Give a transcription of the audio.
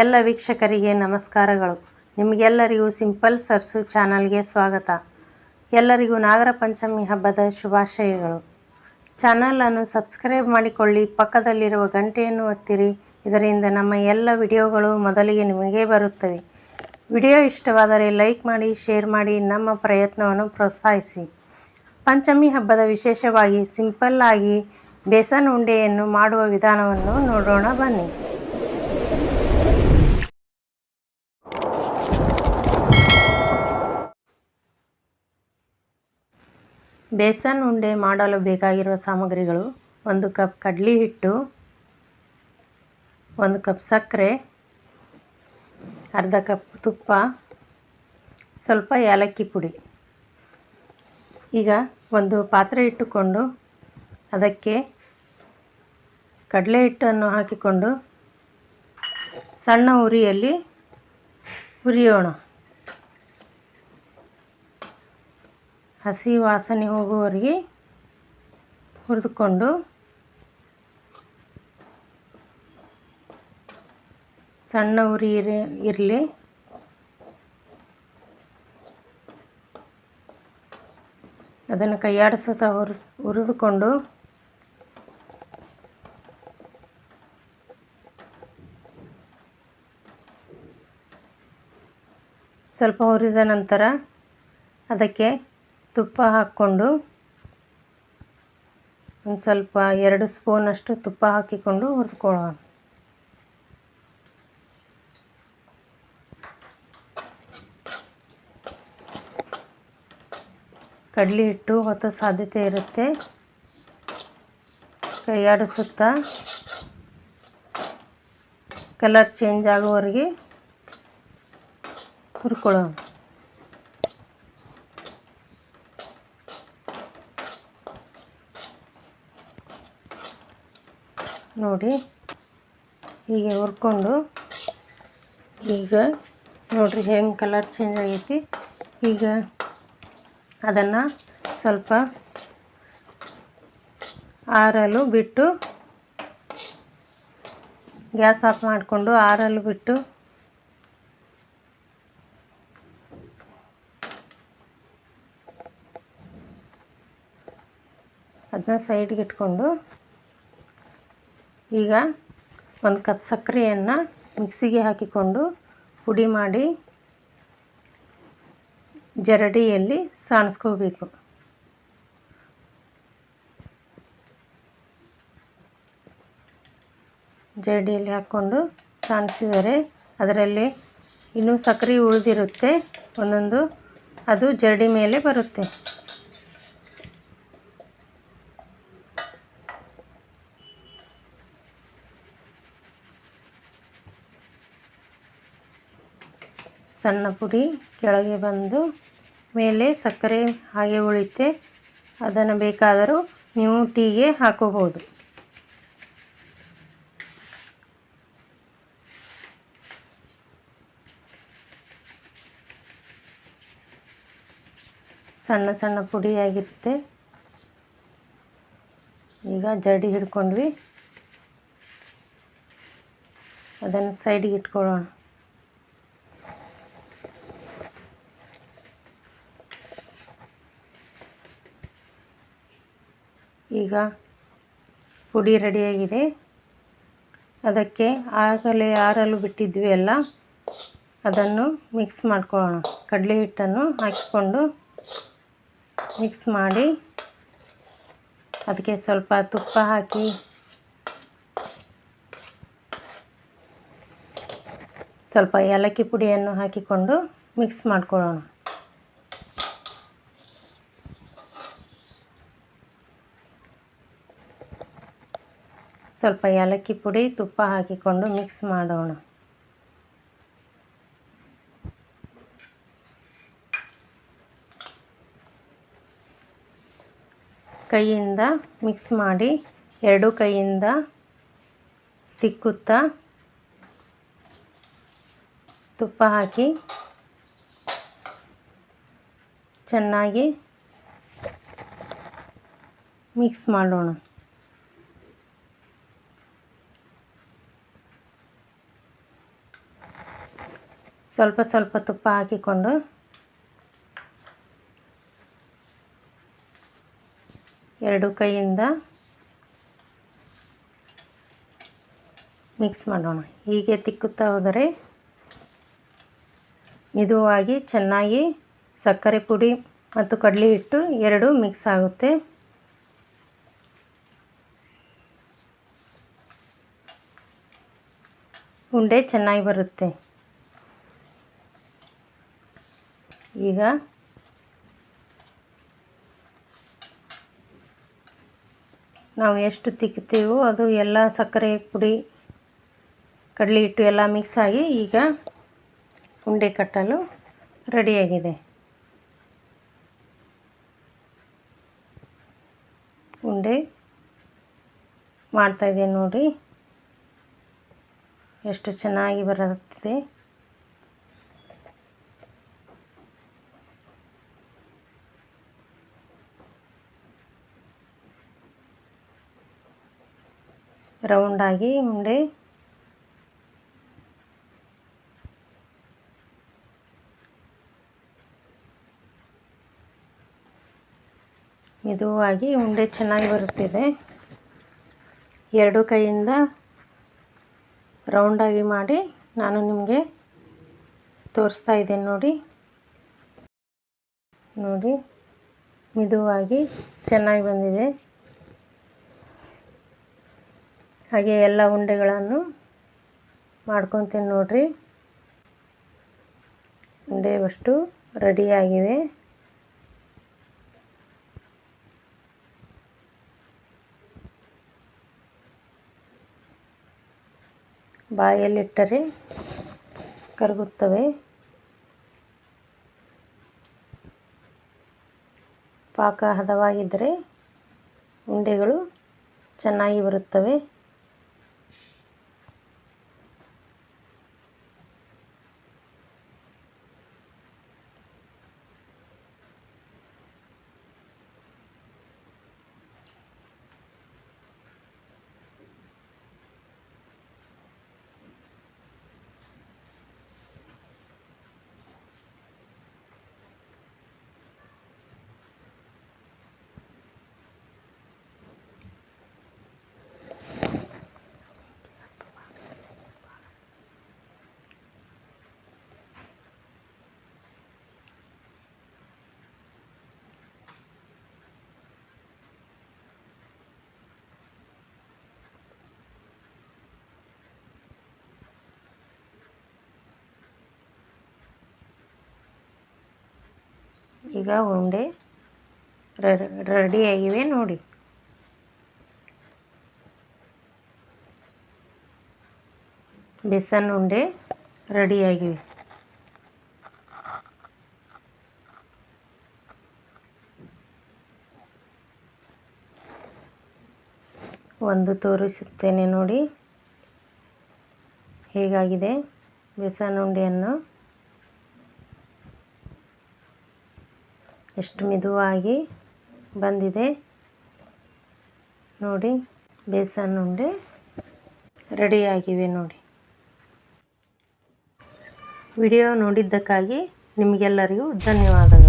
ಎಲ್ಲ ವೀಕ್ಷಕರಿಗೆ ನಮಸ್ಕಾರಗಳು. ನಿಮಗೆಲ್ಲರಿಗೂ ಸಿಂಪಲ್ ಸರ್ಸು ಚಾನಲ್ಗೆ ಸ್ವಾಗತ. ಎಲ್ಲರಿಗೂ ನಾಗರ ಪಂಚಮಿ ಹಬ್ಬದ ಶುಭಾಶಯಗಳು. ಚಾನಲನ್ನು ಸಬ್ಸ್ಕ್ರೈಬ್ ಮಾಡಿಕೊಳ್ಳಿ, ಪಕ್ಕದಲ್ಲಿರುವ ಗಂಟೆಯನ್ನು ಒತ್ತಿರಿ. ಇದರಿಂದ ನಮ್ಮ ಎಲ್ಲ ವಿಡಿಯೋಗಳು ಮೊದಲಿಗೆ ನಿಮಗೆ ಬರುತ್ತವೆ. ವಿಡಿಯೋ ಇಷ್ಟವಾದರೆ ಲೈಕ್ ಮಾಡಿ, ಶೇರ್ ಮಾಡಿ, ನಮ್ಮ ಪ್ರಯತ್ನವನ್ನು ಪ್ರೋತ್ಸಾಹಿಸಿ. ಪಂಚಮಿ ಹಬ್ಬದ ವಿಶೇಷವಾಗಿ ಸಿಂಪಲ್ ಆಗಿ ಬೇಸನ್ ಉಂಡೆಯನ್ನು ಮಾಡುವ ವಿಧಾನವನ್ನು ನೋಡೋಣ ಬನ್ನಿ. ಬೇಸನ್ ಉಂಡೆ ಮಾಡಲು ಬೇಕಾಗಿರುವ ಸಾಮಗ್ರಿಗಳು ಒಂದು ಕಪ್ ಕಡಲೆ ಹಿಟ್ಟು, ಒಂದು ಕಪ್ ಸಕ್ಕರೆ, ಅರ್ಧ ಕಪ್ ತುಪ್ಪ, ಸ್ವಲ್ಪ ಏಲಕ್ಕಿ ಪುಡಿ. ಈಗ ಒಂದು ಪಾತ್ರೆ ಇಟ್ಟುಕೊಂಡು ಅದಕ್ಕೆ ಕಡಲೆ ಹಿಟ್ಟನ್ನು ಹಾಕಿಕೊಂಡು ಸಣ್ಣ ಉರಿಯಲ್ಲಿ ಹುರಿಯೋಣ ಹಸಿ ವಾಸನೆ ಹೋಗುವವರೆಗೆ ಹುರಿದುಕೊಂಡು ಸಣ್ಣ ಉರಿ ಇರಿ, ಇರಲಿ. ಅದನ್ನು ಕೈಯಾಡಿಸುತ್ತಾ ಹುರಿಸ್, ಹುರಿದುಕೊಂಡು ಸ್ವಲ್ಪ ಹುರಿದ ನಂತರ ಅದಕ್ಕೆ ತುಪ್ಪ ಹಾಕ್ಕೊಂಡು ಒಂದು ಸ್ವಲ್ಪ ಎರಡು ಸ್ಪೂನಷ್ಟು ತುಪ್ಪ ಹಾಕಿಕೊಂಡು ಹುರಿದುಕೊಳ್ಳೋಣ. ಕಡಲೆ ಹಿಟ್ಟು ಹೊತ್ತು ಸಾಧ್ಯತೆ ಇರುತ್ತೆ. ಕೈಯಾಡಿಸುತ್ತಾ ಕಲರ್ ಚೇಂಜ್ ಆಗುವವರೆಗೆ ಹುರ್ಕೊಳ್ಳೋಣ. ನೋಡಿ ಹೀಗೆ ಹುರ್ಕೊಂಡು ಈಗ ನೋಡಿರಿ ಹೆಂಗೆ ಕಲರ್ ಚೇಂಜ್ ಆಗೈತಿ. ಈಗ ಅದನ್ನು ಸ್ವಲ್ಪ ಆರಲು ಬಿಟ್ಟು ಗ್ಯಾಸ್ ಆಫ್ ಮಾಡಿಕೊಂಡು ಆರಲು ಬಿಟ್ಟು ಅದನ್ನ ಸೈಡ್ಗೆ ಇಟ್ಕೊಂಡು ಈಗ ಒಂದು ಕಪ್ ಸಕ್ಕರೆಯನ್ನು ಮಿಕ್ಸಿಗೆ ಹಾಕಿಕೊಂಡು ಪುಡಿ ಮಾಡಿ ಜರಡಿಯಲ್ಲಿ ಸಾಣಿಸ್ಕೋಬೇಕು ಜರಡಿಯಲ್ಲಿ ಹಾಕ್ಕೊಂಡು ಸಾಣಿಸಿದರೆ ಅದರಲ್ಲಿ ಇನ್ನೂ ಸಕ್ಕರೆ ಉಳಿದಿರುತ್ತೆ. ಒಂದೊಂದು, ಅದು ಜರಡಿ ಮೇಲೆ ಬರುತ್ತೆ. ಸಣ್ಣ ಪುಡಿ ಕೆಳಗೆ ಬಂದು ಮೇಲೆ ಸಕ್ಕರೆ ಹಾಗೆ ಉಳಿತೆ ಅದನ್ನು ಬೇಕಾದರೂ ನೀವು ಟೀಗೆ ಹಾಕೋಬೋದು ಸಣ್ಣ ಸಣ್ಣ ಪುಡಿಯಾಗಿರುತ್ತೆ ಈಗ ಜಡಿ ಹಿಡ್ಕೊಂಡ್ವಿ. ಅದನ್ನು ಸೈಡಿಗೆ ಇಟ್ಕೊಳ್ಳೋಣ. ಈಗ ಪುಡಿ ರೆಡಿಯಾಗಿದೆ. ಅದಕ್ಕೆ ಆಗಲೇ ಆರಲು ಬಿಟ್ಟಿದ್ವಿ ಎಲ್ಲ. ಅದನ್ನು ಮಿಕ್ಸ್ ಮಾಡ್ಕೊಳ್ಳೋಣ ಕಡಲೆ ಹಿಟ್ಟನ್ನು ಹಾಕಿಕೊಂಡು ಮಿಕ್ಸ್ ಮಾಡಿ ಅದಕ್ಕೆ ಸ್ವಲ್ಪ ತುಪ್ಪ ಹಾಕಿ ಸ್ವಲ್ಪ ಏಲಕ್ಕಿ ಪುಡಿಯನ್ನು ಹಾಕಿಕೊಂಡು ಮಿಕ್ಸ್ ಮಾಡ್ಕೊಳ್ಳೋಣ. ಸ್ವಲ್ಪ ಏಲಕ್ಕಿ ಪುಡಿ, ತುಪ್ಪ ಹಾಕಿಕೊಂಡು ಮಿಕ್ಸ್ ಮಾಡೋಣ. ಕೈಯಿಂದ ಮಿಕ್ಸ್ ಮಾಡಿ, ಎರಡು ಕೈಯಿಂದ ತಿಕ್ಕುತ್ತಾ ತುಪ್ಪ ಹಾಕಿ ಚೆನ್ನಾಗಿ ಮಿಕ್ಸ್ ಮಾಡೋಣ. ಸ್ವಲ್ಪ ಸ್ವಲ್ಪ ತುಪ್ಪ ಹಾಕಿಕೊಂಡು ಎರಡು ಕೈಯಿಂದ ಮಿಕ್ಸ್ ಮಾಡೋಣ. ಹೀಗೆ ತಿಕ್ಕುತ್ತಾ ಹೋದರೆ ಮಿದುವಾಗಿ ಚೆನ್ನಾಗಿ ಸಕ್ಕರೆ ಪುಡಿ ಮತ್ತು ಕಡಲೆ ಹಿಟ್ಟು ಎರಡು ಮಿಕ್ಸ್ ಆಗುತ್ತೆ. ಉಂಡೆ ಚೆನ್ನಾಗಿ ಬರುತ್ತೆ. ಈಗ ನಾವು ಎಷ್ಟು ತಿಕ್ತೀವೋ ಅದು ಎಲ್ಲ ಸಕ್ಕರೆ, ಪುಡಿ, ಕಡಲೆ ಹಿಟ್ಟು ಎಲ್ಲ ಮಿಕ್ಸ್ ಆಗಿ ಈಗ ಉಂಡೆ ಕಟ್ಟಲು ರೆಡಿಯಾಗಿದೆ ಉಂಡೆ ಮಾಡ್ತಾಯಿದ್ದೀನಿ ನೋಡಿ. ಎಷ್ಟು ಚೆನ್ನಾಗಿ ಬರುತ್ತದೆ ರೌಂಡಾಗಿ ಉಂಡೆ ಮೆದುವಾಗಿ ಉಂಡೆ ಚೆನ್ನಾಗಿ ಬರುತ್ತಿದೆ. ಎರಡು ಕೈಯಿಂದ ರೌಂಡಾಗಿ ಮಾಡಿ ನಾನು ನಿಮಗೆ ತೋರಿಸ್ತಾ ಇದ್ದೇನೆ ನೋಡಿ. ನೋಡಿ, ಮೆದುವಾಗಿ ಚೆನ್ನಾಗಿ ಬಂದಿದೆ. ಹಾಗೆ ಎಲ್ಲ ಉಂಡೆಗಳನ್ನು ಮಾಡ್ಕೊತೀನಿ ನೋಡಿರಿ. ಉಂಡೆ ಅಷ್ಟು ರೆಡಿಯಾಗಿವೆ. ಬಾಯಲ್ಲಿಟ್ಟರೆ ಕರಗುತ್ತವೆ. ಪಾಕ ಹದವಾಗಿದ್ದರೆ ಉಂಡೆಗಳು ಚೆನ್ನಾಗಿ ಬರುತ್ತವೆ. ಈಗ ಉಂಡೆ ರೆಡಿಯಾಗಿವೆ ನೋಡಿ. ಬೇಸನ್ ಉಂಡೆ ರೆಡಿಯಾಗಿವೆ ಒಂದು ತೋರಿಸುತ್ತೇನೆ ನೋಡಿ. ಹೇಗಾಗಿದೆ ಬೇಸನ್ ಉಂಡೆಯನ್ನು? ಎಷ್ಟು ಮೆದುವಾಗಿ ಬಂದಿದೆ. ನೋಡಿ ಬೇಸನ್ ಉಂಡೆ ರೆಡಿಯಾಗಿವೆ ನೋಡಿ. ವಿಡಿಯೋ ನೋಡಿದ್ದಕ್ಕಾಗಿ ನಿಮಗೆಲ್ಲರಿಗೂ ಧನ್ಯವಾದಗಳು.